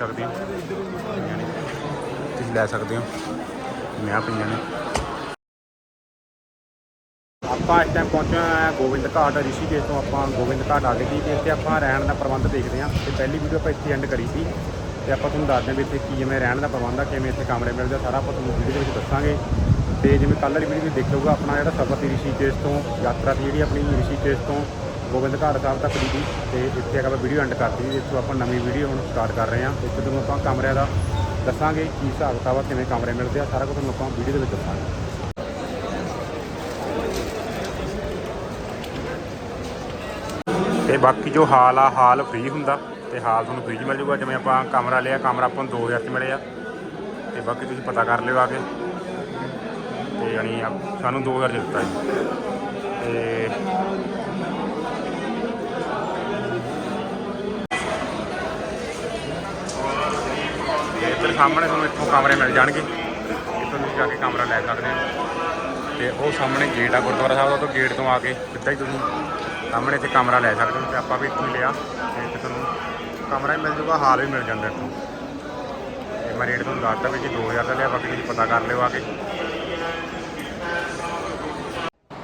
ਸਕਦੇ ਹੋ। ਤੁਸੀਂ ਲੈ ਸਕਦੇ ਹੋ। ਮੈਂ ਪਈਆਂ ਨੇ। ਆਪਾਂ ਇਸ ਟਾਈਮ ਪਹੁੰਚੇ ਹਾਂ ਗੋਬਿੰਦ ਘਾਟ ਰਿਸ਼ੀਕੇਸ਼ ਤੋਂ ਆਪਾਂ ਗੋਬਿੰਦ ਘਾਟ ਆ ਗਏ ਸੀ ਤੇ ਇੱਥੇ ਆਪਾਂ ਰਹਿਣ ਦਾ ਪ੍ਰਬੰਧ ਦੇਖਦੇ ਹਾਂ। ਤੇ ਪਹਿਲੀ ਵੀਡੀਓ ਆਪਾਂ ਇੱਥੇ ਐਂਡ ਕਰੀ ਸੀ ਤੇ ਆਪਾਂ ਤੁਹਾਨੂੰ ਦੱਸਦੇ ਹਾਂ ਵੀ ਇੱਥੇ ਕੀ ਜਿਵੇਂ ਰਹਿਣ ਦਾ ਪ੍ਰਬੰਧ ਆ ਕਿਵੇਂ ਇੱਥੇ ਕਮਰੇ ਮਿਲਦੇ ਆ ਸਾਰਾ ਆਪਾਂ ਤੁਹਾਨੂੰ ਵੀਡੀਓ ਦੇ ਵਿੱਚ ਦੱਸਾਂਗੇ। ਤੇ ਜਿਵੇਂ ਕੱਲ੍ਹ ਵਾਲੀ ਵੀਡੀਓ ਵਿੱਚ ਦੇਖੋਗਾ ਆਪਣਾ ਜਿਹੜਾ ਸਫ਼ਰ ਸੀ ਰਿਸ਼ੀਕੇਸ਼ ਤੋਂ ਯਾਤਰਾ ਸੀ ਜਿਹੜੀ ਆਪਣੀ ਰਿਸ਼ੀਕੇਸ਼ ਤੋਂ ਗੋਬਿੰਦ ਘਾਟ ਸਾਹਿਬ ਤੱਕ ਦੀ ਸੀ ਤੇ ਇੱਥੇ ਆਪਾਂ ਵੀਡੀਓ ਐਂਡ ਕਰਤੀ ਸੀ ਤੋਂ ਆਪਾਂ ਨਵੀਂ ਵੀਡੀਓ ਹੁਣ ਸਟਾਰਟ ਕਰ ਰਹੇ ਹਾਂ। ਇੱਥੇ ਤੁਹਾਨੂੰ ਆਪਾਂ ਕਮਰਿਆਂ ਦਾ ਦੱਸਾਂਗੇ ਕੀ ਹਿਸਾਬ ਕਿਤਾਬ ਆ, ਕਿਵੇਂ ਕਮਰੇ ਮਿਲਦੇ ਆ, ਸਾਰਾ ਕੁਝ ਤੁਹਾਨੂੰ ਆਪਾਂ ਵੀਡੀਓ ਦੇ ਵਿੱਚ ਦੱਸਾਂਗੇ। ਤੇ ਬਾਕੀ ਜੋ ਹਾਲ ਆ, ਹਾਲ ਫ੍ਰੀ ਹੁੰਦਾ ਤੇ ਹਾਲ ਤੁਹਾਨੂੰ ਫ੍ਰੀ 'ਚ ਮਿਲ ਜੂਗਾ ਜਿਵੇਂ ਆਪਾਂ ਕਮਰਾ ਲਿਆ, ਕਮਰਾ ਆਪਾਂ ਨੂੰ 2000 'ਚ ਮਿਲਿਆ। ਤੇ ਬਾਕੀ ਤੁਸੀਂ ਪਤਾ ਕਰ ਲਿਓ ਆ ਕੇ। ਤੇ ਯਾਨੀ ਆ- ਸਾਨੂੰ 2000 'ਚ ਦਿੱਤਾ ਜੀ। ਤੇ ਸਾਹਮਣੇ ਤੁਹਾਨੂੰ ਇੱਥੋਂ ਕਮਰੇ ਮਿਲ ਜਾਣਗੇ। ਇੱਥੋਂ ਤੁਸੀਂ ਜਾ ਕੇ ਕਮਰਾ ਲੈ ਸਕਦੇ ਹੋ। ਤੇ ਉਹ ਸਾਹਮਣੇ ਗੇਟ ਆ, ਗੁਰਦੁਆਰਾ ਸਾਹਿਬ ਦਾ ਤੋਂ ਗੇਟ ਤੋਂ ਆ ਕੇ ਸਿੱਧਾ ਹੀ ਤੁਸੀਂ ਸਾਹਮਣੇ ਇੱਥੇ ਕਮਰਾ ਲੈ ਸਕਦੇ ਹੋ। ਤੇ ਆਪਾਂ ਵੀ ਇੱਥੋਂ ਲਿਆ, ਤੇ ਇੱਥੇ ਤੁਹਾਨੂੰ ਕਮਰਾ ਹੀ ਮਿਲ ਜੂਗਾ ਹਾਲ ਵੀ ਮਿਲ ਜਾਂਦਾ ਇੱਥੋਂ। ਤੇ ਮੈਂ ਰੇਟ ਤੁਹਾਨੂੰ ਦੱਸਦਾ ਵੀ ਜੀ 2000 ਦਾ ਲਿਆ, ਬਾਕੀ ਤੁਸੀਂ ਪਤਾ ਕਰ ਲਿਓ ਆ ਕੇ।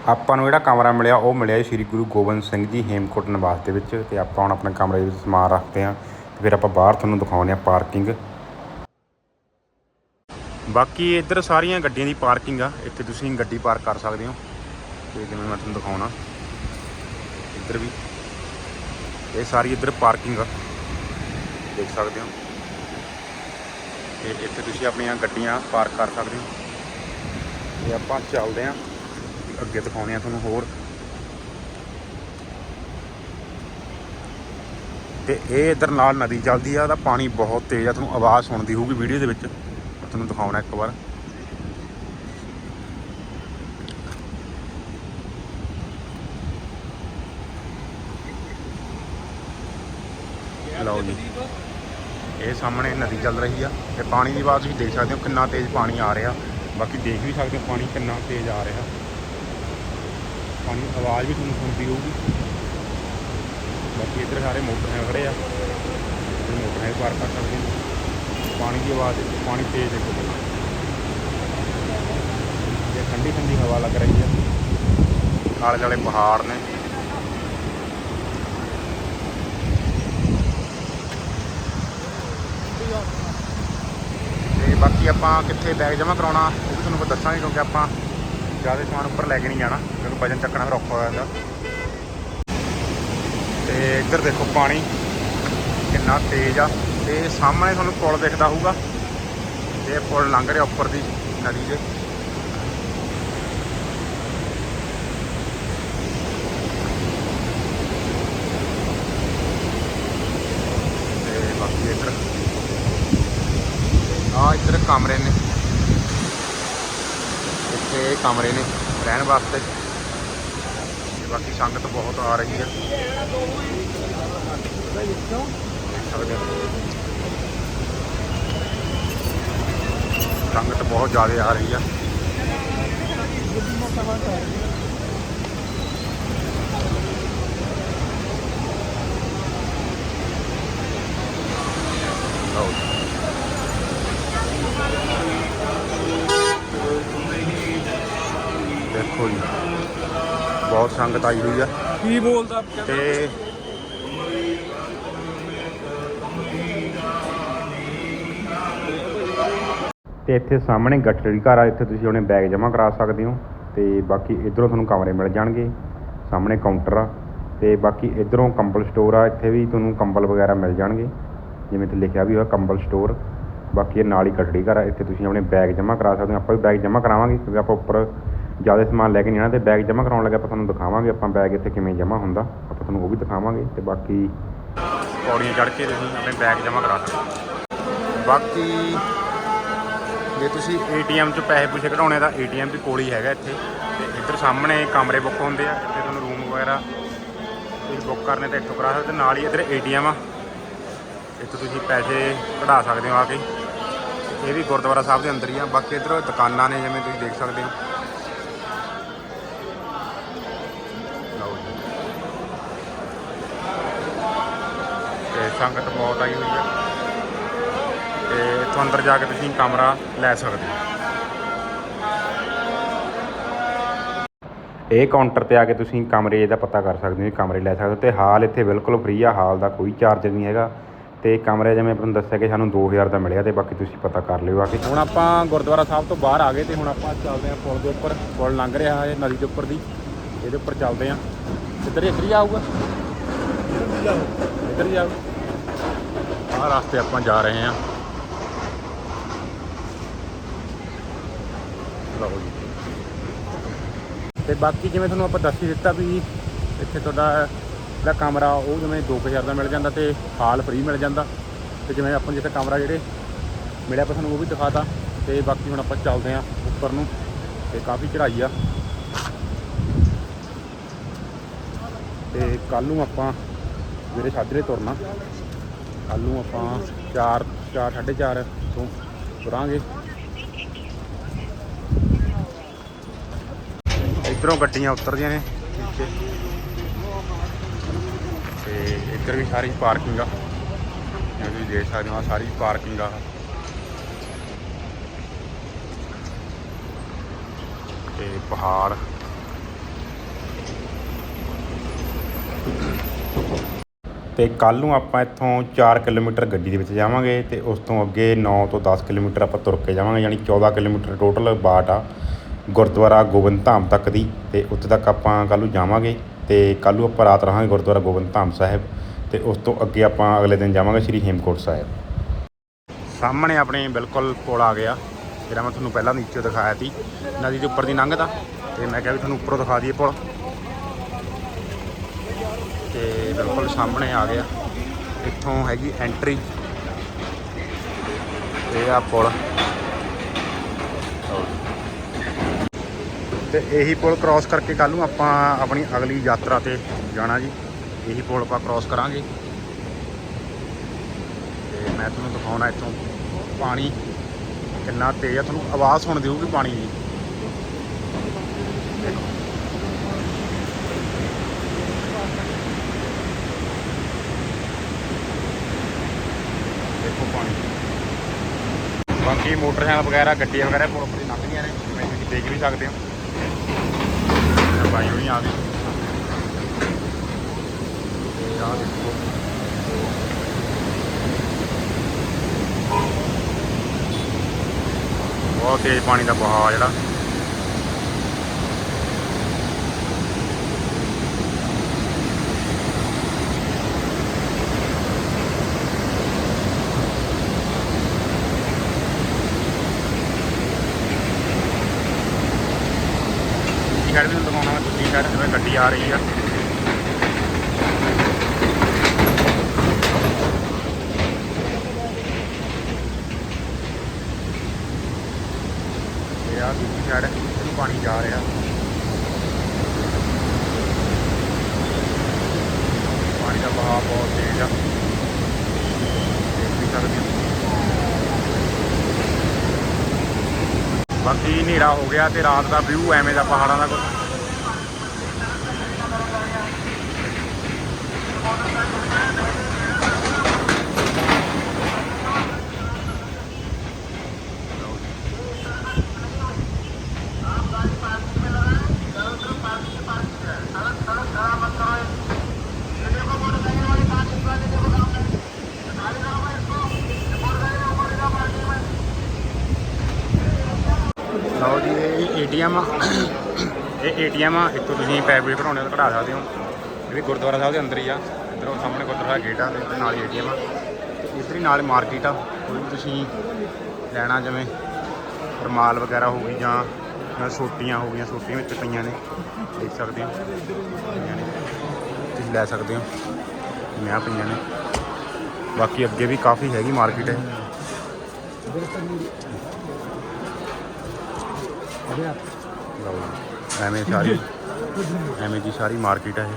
ਆਪਾਂ ਨੂੰ ਜਿਹੜਾ ਕਮਰਾ ਮਿਲਿਆ, ਉਹ ਮਿਲਿਆ ਸ੍ਰੀ ਗੁਰੂ ਗੋਬਿੰਦ ਸਿੰਘ ਜੀ ਹੇਮਕੋਟ ਨਿਵਾਸ ਦੇ ਵਿੱਚ। ਤੇ ਆਪਾਂ ਹੁਣ ਆਪਣੇ ਕਮਰੇ ਦੇ ਵਿੱਚ ਸਮਾਨ ਰੱਖਦੇ ਹਾਂ। ਤੇ ਫਿਰ ਆਪਾਂ ਬਾਹਰ ਤੁਹਾਨੂੰ ਦਿਖਾਉਂਦੇ ਹਾਂ ਪਾਰਕਿੰਗ ਬਾਕੀ ਇੱਧਰ ਸਾਰੀਆਂ ਗੱਡੀਆਂ ਦੀ ਪਾਰਕਿੰਗ ਆ, ਇੱਥੇ ਤੁਸੀਂ ਗੱਡੀ ਪਾਰਕ ਕਰ ਸਕਦੇ ਹੋ। ਤੇ ਜਿਵੇਂ ਮੈਂ ਤੁਹਾਨੂੰ ਦਿਖਾਉਣਾ, ਇੱਧਰ ਵੀ। ਇਹ ਸਾਰੀ ਇੱਧਰ ਪਾਰਕਿੰਗ ਆ, ਦੇਖ ਸਕਦੇ ਹੋ। ਤੇ ਇੱਥੇ ਤੁਸੀਂ ਆਪਣੀਆਂ ਗੱਡੀਆਂ ਪਾਰਕ ਕਰ ਸਕਦੇ ਹੋ। ਤੇ ਆਪਾਂ ਚੱਲਦੇ ਹਾਂ, ਅੱਗੇ ਦਿਖਾਉਣੇ ਆ ਤੁਹਾਨੂੰ ਹੋਰ। ਤੇ ਇਹ ਇਧਰ ਨਾਲ ਨਦੀ ਚੱਲਦੀ ਆ, ਉਹਦਾ ਪਾਣੀ ਬਹੁਤ ਤੇਜ਼ ਆ, ਤੁਹਾਨੂੰ ਆਵਾਜ਼ ਸੁਣਦੀ ਹੋਊਗੀ ਵੀਡੀਓ ਦੇ ਵਿੱਚ। ਮੈਂ ਤੁਹਾਨੂੰ ਦਿਖਾਉਣਾ ਇੱਕ ਵਾਰ। ਲਓ ਜੀ। ਇਹ ਸਾਹਮਣੇ ਨਦੀ ਚੱਲ ਰਹੀ ਆ ਤੇ ਪਾਣੀ ਦੀ ਆਵਾਜ਼ ਤੁਸੀਂ ਦੇਖ ਸਕਦੇ ਹੋ ਕਿੰਨਾ ਤੇਜ਼ ਪਾਣੀ ਆ ਰਿਹਾ। ਬਾਕੀ ਦੇਖ ਵੀ ਸਕਦੇ ਹੋ ਪਾਣੀ ਕਿੰਨਾ ਤੇਜ਼ ਆ ਰਿਹਾ। ਪਾਣੀ ਆਵਾਜ਼ ਵੀ ਤੁਹਾਨੂੰ ਸੁਣਦੀ ਹੋਊਗੀ। ਬਾਕੀ ਇੱਧਰ ਸਾਰੇ ਮੋਟਰਸਾਈਕਲ ਖੜੇ ਆ। ਤੁਸੀਂ ਮੋਟਰਸਾਈਕਲ ਪਾਰ ਕਰ ਸਕਦੇ ਹੋ। ਪਾਣੀ ਦੀ ਆਵਾਜ਼ ਦੇਖੋ ਪਾਣੀ ਤੇਜ਼ ਦੇਖੋ ਜੀ ਇਹ ਠੰਡੀ ਠੰਡੀ ਹਵਾ ਲੱਗ ਰਹੀ ਆ ਆਲੇ ਦੁਆਲੇ ਪਹਾੜ ਨੇ। ਤੇ ਬਾਕੀ ਆਪਾਂ ਕਿੱਥੇ ਬੈਗ ਜਮ੍ਹਾਂ ਕਰਾਉਣਾ, ਉਹ ਵੀ ਤੁਹਾਨੂੰ ਦੱਸਾਂਗੇ ਕਿਉਂਕਿ ਆਪਾਂ ਜ਼ਿਆਦਾ ਸਮਾਨ ਉੱਪਰ ਲੈ ਕੇ ਨਹੀਂ ਜਾਣਾ, ਕਿਉਂਕਿ ਵਜਨ ਚੱਕਣਾ ਫਿਰ ਔਖਾ ਹੋ ਜਾਂਦਾ। ਤੇ ਇੱਧਰ ਦੇਖੋ ਪਾਣੀ, ਕਿੰਨਾ ਤੇਜ਼ ਆ। ਤੇ ਸਾਹਮਣੇ ਤੁਹਾਨੂੰ ਪੁਲ ਦਿਖਦਾ ਹੋਊਗਾ। ਤੇ ਇਹ ਪੁਲ ਲੰਘ ਰਿਹਾ ਉੱਪਰ ਦੀ ਨਦੀ ਦੇ। ਤੇ ਬਾਕੀ ਇੱਧਰ ਆ ਇੱਧਰ ਕਮਰੇ ਨੇ। ਇੱਥੇ ਇਹ ਕਮਰੇ ਨੇ ਰਹਿਣ ਵਾਸਤੇ। ਬਾਕੀ ਸੰਗਤ ਬਹੁਤ ਆ ਰਹੀ ਹੈ। ਸਕਦੇ ਹੋ। ਸੰਗਤ ਬਹੁਤ ਜ਼ਿਆਦਾ ਆ ਰਹੀ ਆ। ਦੇਖੋ ਜੀ ਬਹੁਤ ਸੰਗਤ ਆਈ ਹੋਈ ਆ ਕੀ ਬੋਲਦਾ ਤੇ ਤੇ ਇੱਥੇ ਸਾਹਮਣੇ ਗੱਟੜੀ ਘਰ ਆ, ਇੱਥੇ ਤੁਸੀਂ ਆਪਣੇ ਬੈਗ ਜਮ੍ਹਾਂ ਕਰਾ ਸਕਦੇ ਹੋ ਤੇ ਬਾਕੀ ਇਧਰੋਂ ਤੁਹਾਨੂੰ ਕਮਰੇ ਮਿਲ ਜਾਣਗੇ। ਸਾਹਮਣੇ ਕਾਊਂਟਰ ਆ ਤੇ ਬਾਕੀ ਇਧਰੋਂ ਕੰਬਲ ਸਟੋਰ ਆ, ਇੱਥੇ ਵੀ ਤੁਹਾਨੂੰ ਕੰਬਲ ਵਗੈਰਾ ਮਿਲ ਜਾਣਗੇ। ਜਿਵੇਂ ਤੇ ਲਿਖਿਆ ਵੀ ਹੋਇਆ ਕੰਬਲ ਸਟੋਰ ਬਾਕੀ ਇਹ ਨਾਲ ਹੀ ਗੱਟੜੀ ਘਰ ਆ, ਇੱਥੇ ਤੁਸੀਂ ਆਪਣੇ ਬੈਗ ਜਮ੍ਹਾਂ ਕਰਾ ਸਕਦੇ ਹੋ। ਆਪਾਂ ਵੀ ਬੈਗ ਜਮ੍ਹਾਂ ਕਰਾਵਾਂਗੇ ਕਿਉਂਕਿ ਆਪਾਂ ਉੱਪਰ ਜ਼ਿਆਦਾ ਸਮਾਨ ਲੈ ਕੇ ਨਹੀਂ ਆਣਾ ਤੇ ਬੈਗ ਜਮ੍ਹਾਂ ਕਰਾਉਣ ਲੱਗੇ ਆਪਾਂ ਤੁਹਾਨੂੰ ਦਿਖਾਵਾਂਗੇ ਆਪਾਂ ਬੈਗ ਇੱਥੇ ਕਿਵੇਂ ਜਮ੍ਹਾਂ ਹੁੰਦਾ। ਆਪਾਂ ਤੁਹਾਨੂੰ ਉਹ ਵੀ ਦਿਖਾਵਾਂਗੇ ਤੇ ਬਾਕੀ ਪੌੜੀਆਂ ਚੜ੍ਹ ਕੇ ਤੁਸੀਂ ਆਪਣੇ ਬੈਗ ਜਮ੍ਹਾਂ ਕਰਾ ਸਕਦੇ ਬਾਕੀ ਜੇ ਤੁਸੀਂ ਏਟੀਐਮ 'ਚ ਪੈਸੇ ਪੂਸੇ ਕਢਾਉਣੇ ਤਾਂ ਏਟੀਐਮ ਵੀ ਕੋਲ ਹੀ ਹੈਗਾ ਇੱਥੇ। ਤੇ ਇੱਧਰ ਸਾਹਮਣੇ ਕਮਰੇ ਬੁੱਕ ਹੁੰਦੇ ਆ, ਇੱਥੇ ਤੁਹਾਨੂੰ ਰੂਮ ਵਗੈਰਾ ਤੁਸੀਂ ਬੁੱਕ ਕਰਨੇ ਤਾਂ ਇੱਥੋਂ ਕਰਾ ਸਕਦੇ ਨਾਲ ਹੀ ਇੱਧਰ ਏਟੀਐਮ ਆ। ਇੱਥੋਂ ਤੁਸੀਂ ਪੈਸੇ ਕਢਾ ਸਕਦੇ ਹੋ ਆ ਕੇ। ਇਹ ਵੀ ਗੁਰਦੁਆਰਾ ਸਾਹਿਬ ਦੇ ਅੰਦਰ ਹੀ ਆ, ਬਾਕੀ ਇੱਧਰ ਦੁਕਾਨਾਂ ਨੇ ਜਿਵੇਂ ਤੁਸੀਂ ਦੇਖ ਸਕਦੇ ਹੋ। ਲਓ ਸੰਗਤ ਬਹੁਤ ਆਈ ਹੋਈ ਆ। ਇੱਥੋਂ ਅੰਦਰ ਜਾ ਕੇ ਤੁਸੀਂ ਕਮਰਾ ਲੈ ਸਕਦੇ ਹੋ। ਇਹ ਕਾਊਂਟਰ ਤੇ ਆ ਕੇ ਤੁਸੀਂ ਕਮਰੇ ਦਾ ਪਤਾ ਕਰ ਸਕਦੇ ਹੋ ਕਮਰੇ ਲੈ ਸਕਦੇ ਹੋ ਤੇ ਹਾਲ ਇੱਥੇ ਬਿਲਕੁਲ ਫ੍ਰੀ ਆ ਹਾਲ ਦਾ ਕੋਈ ਚਾਰਜ ਨਹੀਂ ਹੈਗਾ। ਤੇ ਕਮਰੇ ਜਿਵੇਂ ਤੁਹਾਨੂੰ ਦੱਸਿਆ ਕਿ ਸਾਨੂੰ 2000 ਦਾ ਮਿਲਿਆ ਤੇ ਬਾਕੀ ਤੁਸੀਂ ਪਤਾ ਕਰ ਲਿਓ ਆ ਕੇ। ਹੁਣ ਆਪਾਂ ਗੁਰਦੁਆਰਾ ਸਾਹਿਬ ਤੋਂ ਬਾਹਰ ਆ ਗਏ ਤੇ ਹੁਣ ਆਪਾਂ ਚੱਲਦੇ ਹਾਂ ਪੁਲ ਦੇ ਉੱਪਰ ਪੁਲ ਲੰਘ ਰਿਹਾ ਹੈ ਨਦੀ ਦੇ ਉੱਪਰ ਦੀ। ਇਹਦੇ ਉੱਪਰ ਚੱਲਦੇ ਹਾਂ। ਕਿੱਧਰ ਇੱਧਰ ਹੀ ਆਊਗਾ? ਇੱਧਰ ਹੀ ਆਹ ਰਸਤੇ ਆਪਾਂ ਜਾ ਰਹੇ ਹਾਂ। ਲਓ ਜੀ ਤੇ ਬਾਕੀ ਜਿਵੇਂ ਤੁਹਾਨੂੰ ਆਪਾਂ ਦੱਸ ਹੀ ਦਿੱਤਾ ਵੀ ਇੱਥੇ ਤੁਹਾਡਾ ਜਿਹੜਾ ਕਮਰਾ, ਉਹ ਜਿਵੇਂ 2000 ਦਾ ਮਿਲ ਜਾਂਦਾ ਤੇ ਹਾਲ ਫ੍ਰੀ ਮਿਲ ਜਾਂਦਾ। ਤੇ ਜਿਵੇਂ ਆਪਾਂ ਨੂੰ ਜਿੱਥੇ ਕਮਰਾ ਜਿਹੜੇ ਮਿਲਿਆ ਆਪਾਂ ਤੁਹਾਨੂੰ ਉਹ ਵੀ ਦਿਖਾਤਾ ਤੇ। ਬਾਕੀ ਹੁਣ ਆਪਾਂ ਚੱਲਦੇ ਆਂ ਉੱਪਰ ਨੂੰ। ਤੇ ਕਾਫੀ ਚੜ੍ਹਾਈ ਆ। ਤੇ ਕੱਲ ਨੂੰ ਆਪਾਂ ਮੇਰੇ ਸਾਜਰੇ ਤੁਰਨਾ। ਕੱਲ ਨੂੰ ਆਪਾਂ 4 4 4:30 ਤੋਂ ਤੁਰਾਂਗੇ। ਇਧਰੋਂ ਗੱਡੀਆਂ ਉਤਰਦੀਆਂ ਨੇ ਨੀਚੇ ਤੇ ਇੱਧਰ ਵੀ ਸਾਰੀ ਪਾਰਕਿੰਗ ਆ। ਜਿਵੇਂ ਤੁਸੀਂ ਦੇਖ ਸਕਦੇ ਹੋ ਸਾਰੀ ਪਾਰਕਿੰਗ ਆ। ਤੇ ਪਹਾੜ। ਤੇ ਕੱਲ ਨੂੰ ਆਪਾਂ ਇੱਥੋਂ 4 ਕਿਲੋਮੀਟਰ ਗੱਡੀ ਦੇ ਵਿੱਚ ਜਾਵਾਂਗੇ ਤੇ ਉਸ ਤੋਂ ਅੱਗੇ 9 ਤੋਂ 10 ਕਿਲੋਮੀਟਰ ਆਪਾਂ ਤੁਰ ਕੇ ਜਾਵਾਂਗੇ, ਯਾਨੀ 14 ਕਿਲੋਮੀਟਰ ਟੋਟਲ ਬਾਟ ਆ। ਗੁਰਦੁਆਰਾ ਗੋਬਿੰਦ ਧਾਮ ਤੱਕ ਦੀ ਤੇ ਉੱਥੇ ਤੱਕ ਆਪਾਂ ਕੱਲ ਨੂੰ ਜਾਵਾਂਗੇ ਤੇ ਕੱਲ ਨੂੰ ਆਪਾਂ ਰਾਤ ਰਹਾਂਗੇ ਗੁਰਦੁਆਰਾ ਗੋਬਿੰਦ ਧਾਮ ਸਾਹਿਬ ਤੇ ਉਸ ਤੋਂ ਅੱਗੇ ਆਪਾਂ ਅਗਲੇ ਦਿਨ ਜਾਵਾਂਗੇ ਸ੍ਰੀ ਹੇਮਕੋਟ ਸਾਹਿਬ। ਸਾਹਮਣੇ ਆਪਣੇ ਬਿਲਕੁਲ ਪੁਲ ਆ ਗਿਆ। ਜਿਹੜਾ ਮੈਂ ਤੁਹਾਨੂੰ ਪਹਿਲਾਂ ਨੀਚੇ ਦਿਖਾਇਆ ਸੀ, ਨਦੀ ਦੇ ਉੱਪਰ ਦੀ ਲੰਘਦਾ ਤੇ ਮੈਂ ਕਿਹਾ ਵੀ ਤੁਹਾਨੂੰ ਉੱਪਰੋਂ ਦਿਖਾ ਦਈਏ ਪੁਲ। ਤੇ ਬਿਲਕੁਲ ਸਾਹਮਣੇ ਆ ਗਿਆ। ਇੱਥੋਂ ਹੈਗੀ ਐਂਟਰੀ। ਇਹ ਆ ਪੁਲ। ਤੇ ਇਹੀ ਪੁਲ ਕ੍ਰਾਸ ਕਰਕੇ ਕੱਲ ਨੂੰ ਆਪਾਂ ਆਪਣੀ ਅਗਲੀ ਯਾਤਰਾ ਤੇ ਜਾਣਾ ਜੀ। ਇਹੀ ਪੁਲ ਆਪਾਂ ਕ੍ਰਾਸ ਕਰਾਂਗੇ। ਤੇ ਮੈਂ ਤੁਹਾਨੂੰ ਦਿਖਾਉਣਾ ਇੱਥੋਂ ਪਾਣੀ ਕਿੰਨਾ ਤੇਜ਼ ਆ। ਤੁਹਾਨੂੰ ਆਵਾਜ਼ ਸੁਣ ਦੇਊਗੀ ਪਾਣੀ ਦੀ? ਦੇਖੋ ਪਾਣੀ। ਬਾਕੀ ਮੋਟਰਸਾਈਕਲ ਵਗੈਰਾ, ਗੱਡੀਆਂ ਵਗੈਰਾ ਪੁਲ ਉੱਪਰ ਦੀ ਲੰਘਦੀਆਂ ਨੇ। ਜਿਵੇਂ ਤੁਸੀਂ ਦੇਖ ਵੀ ਸਕਦੇ ਹੋ। ਬਾਈ ਹੋਣੀ ਆ ਗਈ ਤੇ ਦੇਖੋ। ਬਹੁਤ ਤੇਜ਼ ਪਾਣੀ ਦਾ ਵਹਾਅ ਜਿਹੜਾ ਦੂਜੀ ਸਾਈਡ ਵੀ ਤੁਹਾਨੂੰ ਦਿਖਾਉਣਾ ਦੂਜੀ ਸਾਈਡ ਜਿਵੇਂ ਗੱਡੀ ਆ ਰਹੀ ਆ। ਇਹ ਆ ਦੂਜੀ ਸਾਈਡ ਨੂੰ ਪਾਣੀ ਜਾ ਰਿਹਾ। ਪਾਣੀ ਦਾ ਵਹਾਅ ਬਹੁਤ ਤੇਜ਼ ਆ। ਦੇਖ ਵੀ ਸਕਦੇ ਹੋ। ਬਾਕੀ ਹਨੇਰਾ ਹੋ ਗਿਆ ਤੇ ਰਾਤ ਦਾ ਵਿਊ ਐਵੇਂ ਦਾ ਪਹਾੜਾਂ ਦਾ ਲਓ ਜੀ, ਇਹ ਏਟੀਐਮ ਇਹ ਏਟੀਐਮ ਆ, ਇੱਥੋਂ ਤੁਸੀਂ ਪੈਸੇ ਪੂਸੇ ਕਢਾਉਣੇ ਤਾਂ ਕਢਾ ਸਕਦੇ ਹੋ। ਇਹ ਵੀ ਗੁਰਦੁਆਰਾ ਸਾਹਿਬ ਦੇ ਅੰਦਰ ਹੀ ਆ। ਇੱਧਰੋਂ ਸਾਹਮਣੇ ਗੁਰਦੁਆਰਾ ਗੇਟ ਆ ਤੇ ਇੱਧਰ ਨਾਲ ਹੀ ਏਟੀਐਮ ਆ। ਇੱਧਰ ਹੀ ਨਾਲ ਮਾਰਕੀਟ ਆ। ਕੋਈ ਵੀ ਤੁਸੀਂ ਲੈਣਾ ਜਿਵੇਂ ਰਮਾਲ ਵਗੈਰਾ ਹੋ ਗਈ ਜਾਂ ਜਾਂ ਸੋਟੀਆਂ ਹੋ ਗਈਆਂ, ਸੋਟੀਆਂ ਵਿੱਚ ਪਈਆਂ ਨੇ, ਦੇਖ ਸਕਦੇ ਹੋ। ਤੁਸੀਂ ਲੈ ਸਕਦੇ ਹੋ। ਮੈਂ ਪਈਆਂ ਨੇ। ਬਾਕੀ ਅੱਗੇ ਵੀ ਕਾਫੀ ਹੈਗੀ ਮਾਰਕੀਟ ਹੈ ਲਓ ਜੀ। ਐਵੇਂ ਸਾਰੀ ਐਵੇਂ ਦੀ ਸਾਰੀ ਮਾਰਕੀਟ ਹੈ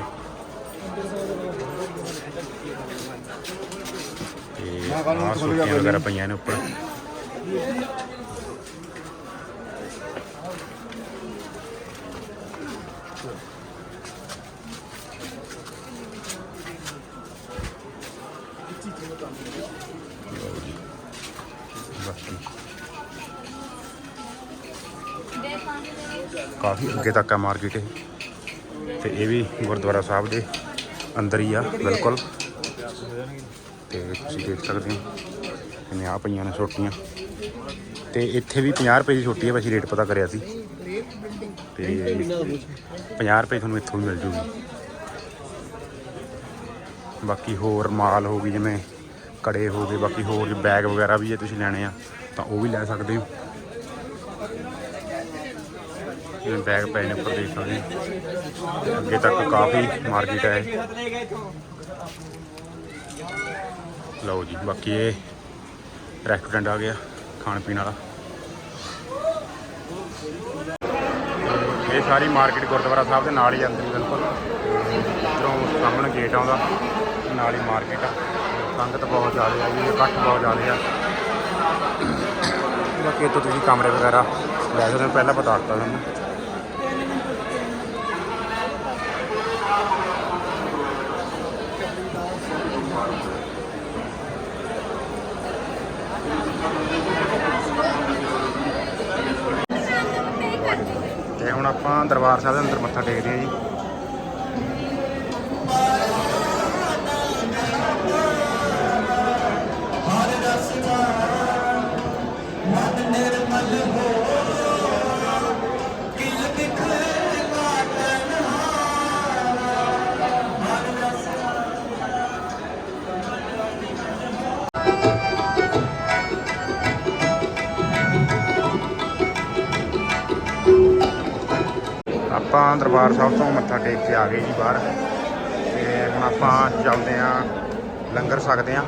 ਇਹ ਤੇ ਆਹ ਸੋਟੀਆਂ ਵਗੈਰਾ ਪਈਆਂ ਨੇ ਉੱਪਰ ਕਾਫੀ ਅੱਗੇ ਤੱਕ ਆ ਮਾਰਕੀਟ ਇਹ। ਤੇ ਇਹ ਵੀ ਗੁਰਦੁਆਰਾ ਸਾਹਿਬ ਦੇ ਅੰਦਰ ਹੀ ਆ, ਬਿਲਕੁਲ। ਤੇ ਤੁਸੀਂ ਦੇਖ ਸਕਦੇ ਹੋ ਕਿੰਨੇ ਆ ਪਈਆਂ ਨੇ ਛੋਟੀਆਂ। ਤੇ ਇੱਥੇ ਵੀ 50 ਰੁਪਏ ਦੀ ਛੋਟੀ ਹੈ ਵੈਸੇ ਰੇਟ ਪਤਾ ਕਰਿਆ ਸੀ। ਤੇ 50 ਰੁਪਏ ਤੁਹਾਨੂੰ ਇੱਥੋਂ ਵੀ ਮਿਲ ਜੂਗੀ। ਬਾਕੀ ਹੋਰ ਮਾਲ ਹੋ ਗਈ, ਜਿਵੇਂ ਕੜੇ ਹੋ ਗਏ, ਬਾਕੀ ਹੋਰ ਬੈਗ ਵਗੈਰਾ ਵੀ ਜੇ ਤੁਸੀਂ ਲੈਣੇ ਆ, ਤਾਂ ਉਹ ਵੀ ਲੈ ਸਕਦੇ ਹੋ। ਜਿਵੇਂ ਬੈਗ ਪਏ ਨੇ ਉੱਪਰ ਦੇਖ ਸਕਦੇ ਹੋ ਅੱਗੇ ਤੱਕ ਕਾਫੀ ਮਾਰਕੀਟ ਹੈ। ਲਓ ਜੀ, ਬਾਕੀ ਇਹ ਰੈਸਟੋਰੈਂਟ ਆ ਗਿਆ, ਖਾਣ ਪੀਣ ਵਾਲਾ। ਇਹ ਸਾਰੀ ਮਾਰਕੀਟ ਗੁਰਦੁਆਰਾ ਸਾਹਿਬ ਦੇ ਨਾਲ ਹੀ ਜਾਂਦੀ ਬਿਲਕੁਲ। ਇੱਧਰੋਂ ਸਾਹਮਣੇ ਗੇਟ ਆਉਂਦਾ ਨਾਲ ਹੀ ਮਾਰਕੀਟ ਆ। ਸੰਗਤ ਬਹੁਤ ਜ਼ਿਆਦਾ ਆ ਜੀ, ਇਕੱਠ ਬਹੁਤ ਜ਼ਿਆਦਾ ਆ। ਬਾਕੀ ਇੱਥੋਂ ਤੁਸੀਂ ਕਮਰੇ ਵਗੈਰਾ ਲੈ ਸਕਦੇ ਹੋ, ਪਹਿਲਾਂ ਬਤਾ ਦਿੱਤਾ ਤੁਹਾਨੂੰ ਤੇ ਹੁਣ ਆਪਾਂ ਦਰਬਾਰ ਸਾਹਿਬ ਦੇ ਅੰਦਰ ਮੱਥਾ ਟੇਕਦੇ ਹਾਂ ਜੀ। ਆਪਾਂ ਦਰਬਾਰ ਸਾਹਿਬ ਤੋਂ ਮੱਥਾ ਟੇਕ ਕੇ ਆ ਗਏ ਜੀ ਬਾਹਰ। ਤੇ ਹੁਣ ਆਪਾਂ ਚੱਲਦੇ ਆਂ ਲੰਗਰ ਸਕਦੇ ਆਂ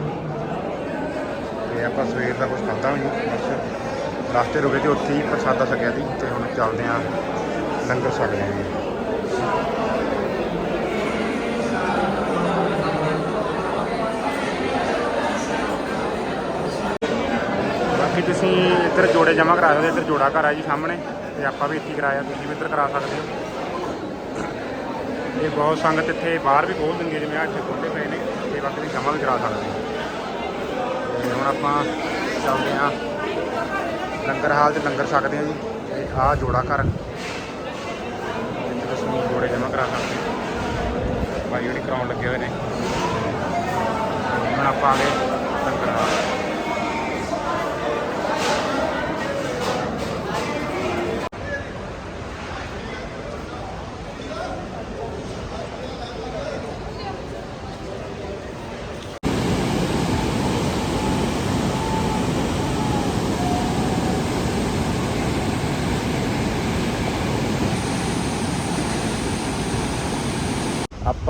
ਤੇ ਆਪਾਂ ਸਵੇਰ ਦਾ ਕੁਝ ਖਾਧਾ ਵੀ ਨਹੀਂ, ਬਸ। ਰਸਤੇ ਰੁਕੇ ਤੇ ਉੱਥੇ ਹੀ ਪ੍ਰਸਾਦਾ ਛਕਿਆ ਸੀ ਤੇ ਹੁਣ ਚੱਲਦੇ ਆਂ ਲੰਗਰ ਸਕਦੇ ਆਂ ਜੀ। ਬਾਕੀ ਤੁਸੀਂ ਇੱਧਰ ਜੋੜੇ ਜਮ੍ਹਾਂ ਕਰਾ ਸਕਦੇ ਇੱਧਰ ਜੋੜਾ ਘਰ ਆ ਜੀ ਸਾਹਮਣੇ। ਤੇ ਆਪਾਂ ਵੀ ਇੱਥੇ ਹੀ ਕਰਾਇਆ, ਤੁਸੀਂ ਵੀ ਇੱਧਰ ਕਰਾ ਸਕਦੇ ਹੋ। ਇਹ ਬਹੁਤ ਸੰਗਤ ਇੱਥੇ ਬਾਹਰ ਵੀ ਖੋਲ ਦਿੰਦੀ ਜਿਵੇਂ ਆ ਇੱਥੇ ਖੋਲ੍ਹੇ ਪਏ ਨੇ ਤੇ ਬਾਕੀ ਤੁਸੀਂ ਜਮ੍ਹਾਂ ਵੀ ਕਰਾ ਸਕਦੇ ਹੋ ਤੇ ਹੁਣ ਆਪਾਂ ਚੱਲਦੇ ਹਾਂ। ਲੰਗਰ ਹਾਲ 'ਚ ਲੰਗਰ ਸਕਦੇ ਹਾਂ ਜੀ। ਤੇ ਆਹ ਜੋੜਾ ਘਰ। ਇੱਥੇ ਤੁਸੀਂ ਜੋੜੇ ਜਮ੍ਹਾਂ ਕਰਾ ਸਕਦੇ ਹੋ। ਭਾਈ ਜਿਹੜੀ ਕਰਾਉਣ ਲੱਗੇ ਹੋਏ ਨੇ। ਹੁਣ ਆਪਾਂ ਆ ਗਏ ਲੰਗਰ ਹਾਲ।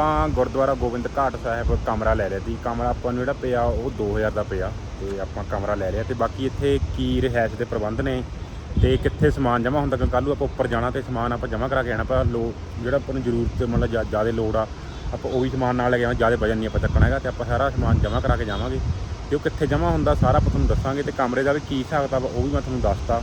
ਆਪਾਂ ਗੁਰਦੁਆਰਾ ਗੋਬਿੰਦ ਘਾਟ ਸਾਹਿਬ ਕਮਰਾ ਲੈ ਲਿਆ ਸੀ। ਕਮਰਾ ਆਪਾਂ ਨੂੰ ਜਿਹੜਾ ਪਿਆ, ਉਹ 2000 ਦਾ ਪਿਆ ਤੇ ਆਪਾਂ ਕਮਰਾ ਲੈ ਲਿਆ ਤੇ ਬਾਕੀ ਇੱਥੇ ਕੀ ਰਿਹਾਇਸ਼ ਦੇ ਪ੍ਰਬੰਧ ਨੇ ਤੇ ਕਿੱਥੇ ਸਮਾਨ ਜਮ੍ਹਾਂ ਹੁੰਦਾ, ਕਿਉਂਕਿ ਕੱਲ੍ਹ ਨੂੰ ਆਪਾਂ ਉੱਪਰ ਜਾਣਾ ਤੇ ਸਮਾਨ ਆਪਾਂ ਜਮ੍ਹਾਂ ਕਰਾ ਕੇ ਆਣਾ ਪਰ ਲੋ, ਜਿਹੜਾ ਆਪਾਂ ਨੂੰ ਜ਼ਰੂਰਤ ਮਤਲਬ ਜ਼ਿਆਦਾ ਲੋੜ ਆ, ਆਪਾਂ ਉਹ ਵੀ ਸਮਾਨ ਨਾਲ ਲੈ ਕੇ ਆਵਾਂ, ਜ਼ਿਆਦਾ ਵਜਨ ਨਹੀਂ ਆਪਾਂ ਚੱਕਣਾ ਹੈਗਾ ਤੇ ਆਪਾਂ ਸਾਰਾ ਸਮਾਨ ਜਮ੍ਹਾਂ ਕਰਾ ਕੇ ਜਾਵਾਂਗੇ ਤੇ ਉਹ ਕਿੱਥੇ ਜਮ੍ਹਾਂ ਹੁੰਦਾ ਸਾਰਾ ਆਪਾਂ ਤੁਹਾਨੂੰ ਦੱਸਾਂਗੇ ਤੇ ਕਮਰੇ ਦਾ ਵੀ ਕੀ ਹਿਸਾਬ ਕਿਤਾਬ ਉਹ ਵੀ ਮੈਂ ਤੁਹਾਨੂੰ ਦੱਸਤਾ।